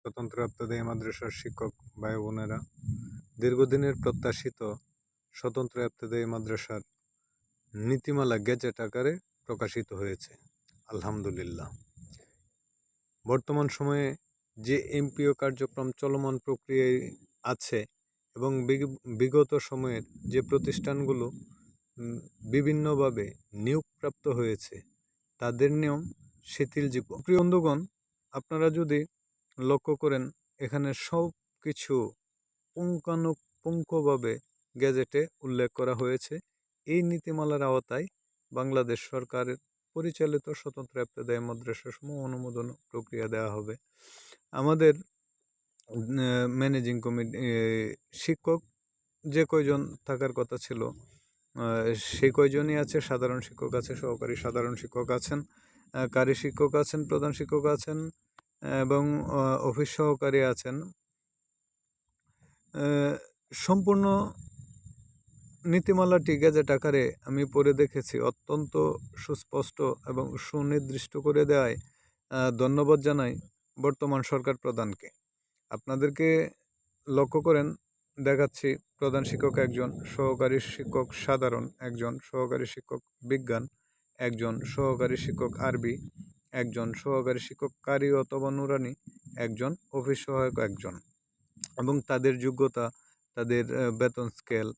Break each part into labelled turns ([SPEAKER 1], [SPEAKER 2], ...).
[SPEAKER 1] স্বতন্ত্র আত্মদায়ী মাদ্রাসার শিক্ষক ভাই বোনেরা দীর্ঘদিনের প্রত্যাশিত স্বতন্ত্র আত্মদায়ী মাদ্রাসার নীতিমালা গেজেট আকারে প্রকাশিত হয়েছে। আলহামদুলিল্লাহ। বর্তমান সময়ে যে এমপিও কার্যক্রম চলমান প্রক্রিয়ায় আছে এবং বিগত সময়ের যে প্রতিষ্ঠানগুলো বিভিন্নভাবে নিয়োগপ্রাপ্ত হয়েছে, তাদের নিয়ম শিথিলযোগ্য প্রিয় বন্ধুগণ, আপনারা যদি লক্ষ্য করেন, এখানে সব কিছু পুঙ্খানুপুঙ্খভাবে গ্যাজেটে উল্লেখ করা হয়েছে। এই নীতিমালার আওতায় বাংলাদেশ সরকারের পরিচালিত স্বতন্ত্র আত্মদায়ী মাদ্রাসাসমূহ অনুমোদন প্রক্রিয়া দেওয়া হবে। আমাদের ম্যানেজিং কমিটি শিক্ষক যে কয়জন থাকার কথা ছিল সেই কয়জনই আছে? সাধারণ শিক্ষক আছে, সহকারী সাধারণ শিক্ষক আছেন কারি শিক্ষক আছেন, প্রধান শিক্ষক আছেন এবং অফিস সহকারী আছেন। সম্পূর্ণ নীতিমালাটি গেজেট আকারে আমি পড়ে দেখেছি। অত্যন্ত সুস্পষ্ট এবং সুনির্দিষ্ট করে আহ, ধন্যবাদ জানাই বর্তমান সরকার প্রধানকে। আপনাদেরকে লক্ষ্য করেন দেখাচ্ছি প্রধান শিক্ষক একজন সহকারী শিক্ষক সাধারণ একজন সহকারী শিক্ষক বিজ্ঞান একজন সহকারী শিক্ষক আরবি একজন সহকারী শিক্ষক কারি অথবা নুরানি, একজন অফিস সহায়ক একজন। এবং তাদের যোগ্যতা, তাদের বেতন স্কেল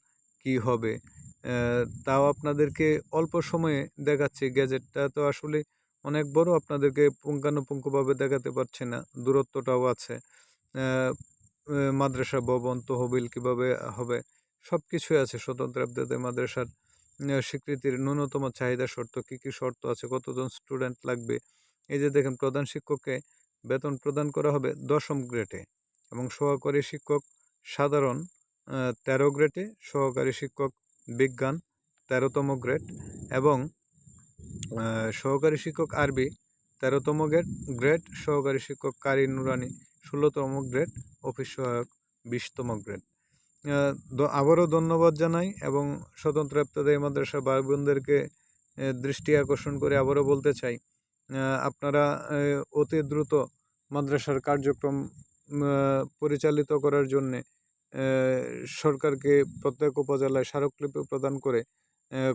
[SPEAKER 1] কি হবে তাও আপনাদেরকে অল্প সময়ে দেখাচ্ছি। গ্যাজেটটা তো আসলে অনেক বড়, আপনাদেরকে পুঙ্খানুপুঙ্খভাবে দেখাতে পারছি না। দূরত্বটাও আছে। মাদ্রাসা ভবন, তহবিল কীভাবে হবে সব কিছুই আছে স্বতন্ত্র আবদাদের মাদ্রাসার স্বীকৃতির ন্যূনতম চাহিদা শর্ত, কী কী শর্ত আছে, কতজন স্টুডেন্ট লাগবে এই যে দেখেন প্রধান শিক্ষককে বেতন প্রদান করা হবে দশম গ্রেডে এবং সহকারী শিক্ষক সাধারণ তেরো গ্রেডে সহকারী শিক্ষক বিজ্ঞান তেরোতম গ্রেড এবং সহকারী শিক্ষক আরবি তেরোতম গ্রেড গ্রেড সহকারী শিক্ষক কারি নুরানি ষোলোতম গ্রেড অফিস সহায়ক বিশতম গ্রেড আবারও ধন্যবাদ জানাই এবং স্বতন্ত্র আত্মদায়ী মাদ্রাসা ভাই বোনদেরকে দৃষ্টি আকর্ষণ করে আবারও বলতে চাই আপনারা অতি দ্রুত মাদ্রাসার কার্যক্রম পরিচালিত করার জন্যে সরকারকে প্রত্যেক উপজেলায় স্মারকলিপি প্রদান করে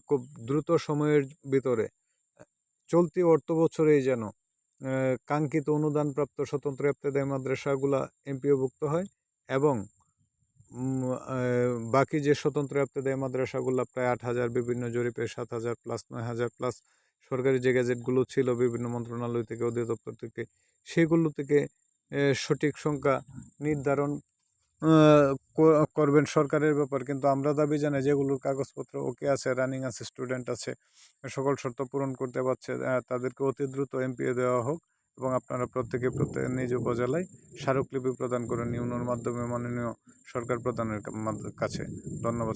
[SPEAKER 1] খুব দ্রুত সময়ের ভিতরে, চলতি অর্থ বছরেই যেন কাঙ্ক্ষিত অনুদানপ্রাপ্ত স্বতন্ত্র ইফতেদায়ী মাদ্রাসাগুলা এমপিওভুক্ত হয় এবং বাকি যে স্বতন্ত্র ইফতেদায়ী মাদ্রাসাগুলো, প্রায় আট হাজার, বিভিন্ন জরিপে সাত হাজার প্লাস, নয় হাজার প্লাস সরকারি যে গ্যাজেটগুলো ছিল বিভিন্ন মন্ত্রণালয় থেকে, অধিদপ্তর থেকে, সেগুলো থেকে সঠিক সংখ্যা নির্ধারণ করবেন সরকারের ব্যাপার। কিন্তু আমরা দাবি জানাই যেগুলোর কাগজপত্র ওকে আছে রানিং আছে স্টুডেন্ট আছে, সকল শর্ত পূরণ করতে পারছে তাদেরকে অতি দ্রুত এমপিও দেওয়া হোক এবং আপনারা প্রত্যেকে, প্রত্যেক নিজ উপজেলায় স্মারকলিপি প্রদান করেন ইউনোর মাধ্যমে মাননীয় সরকার প্রধানের মাধ্য- কাছে ধন্যবাদ।